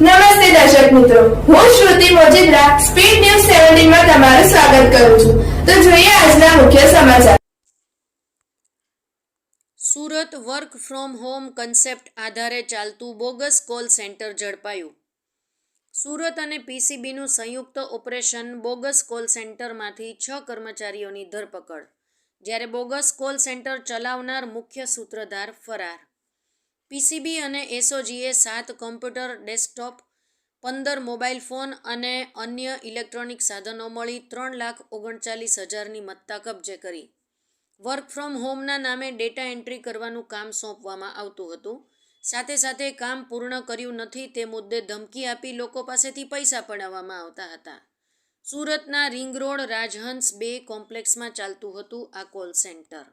નમસ્તે દર્શક મિત્રો. હું શ્રુતિ મોજીદ્રા સ્પીડ ન્યૂઝ સેવન્ટીનમાં તમારું સ્વાગત કરું છું. તો જોઈએ આજના મુખ્ય સમાચાર. Surat work from home concept આધારે ચાલતું બોગસ કોલ સેન્ટર ઝડપાયું. સુરત અને પીસીબીનું સંયુક્ત ઓપરેશન બોગસ કોલ સેન્ટરમાંથી છ કર્મચારીઓની ધરપકડ. જ્યારે બોગસ કોલ સેન્ટર ચલાવનાર મુખ્ય સૂત્રધાર ફરાર. પીસીબી અને એસઓજીએ સાત કોમ્પ્યુટર, ડેસ્કટોપ, પંદર મોબાઈલ ફોન અને અન્ય ઇલેક્ટ્રોનિક સાધનો મળી ત્રણ લાખ ઓગણચાલીસ હજારની મત્તા કબજે કરી. વર્ક ફ્રોમ હોમના નામે ડેટા એન્ટ્રી કરવાનું કામ સોંપવામાં આવતું હતું. સાથે સાથે કામ પૂર્ણ કર્યું નથી તે મુદ્દે ધમકી આપી લોકો પાસેથી પૈસા પડાવવામાં આવતા હતા. સુરતના રિંગ રોડ રાજહંસ બે કોમ્પ્લેક્સમાં ચાલતું હતું આ કોલ સેન્ટર.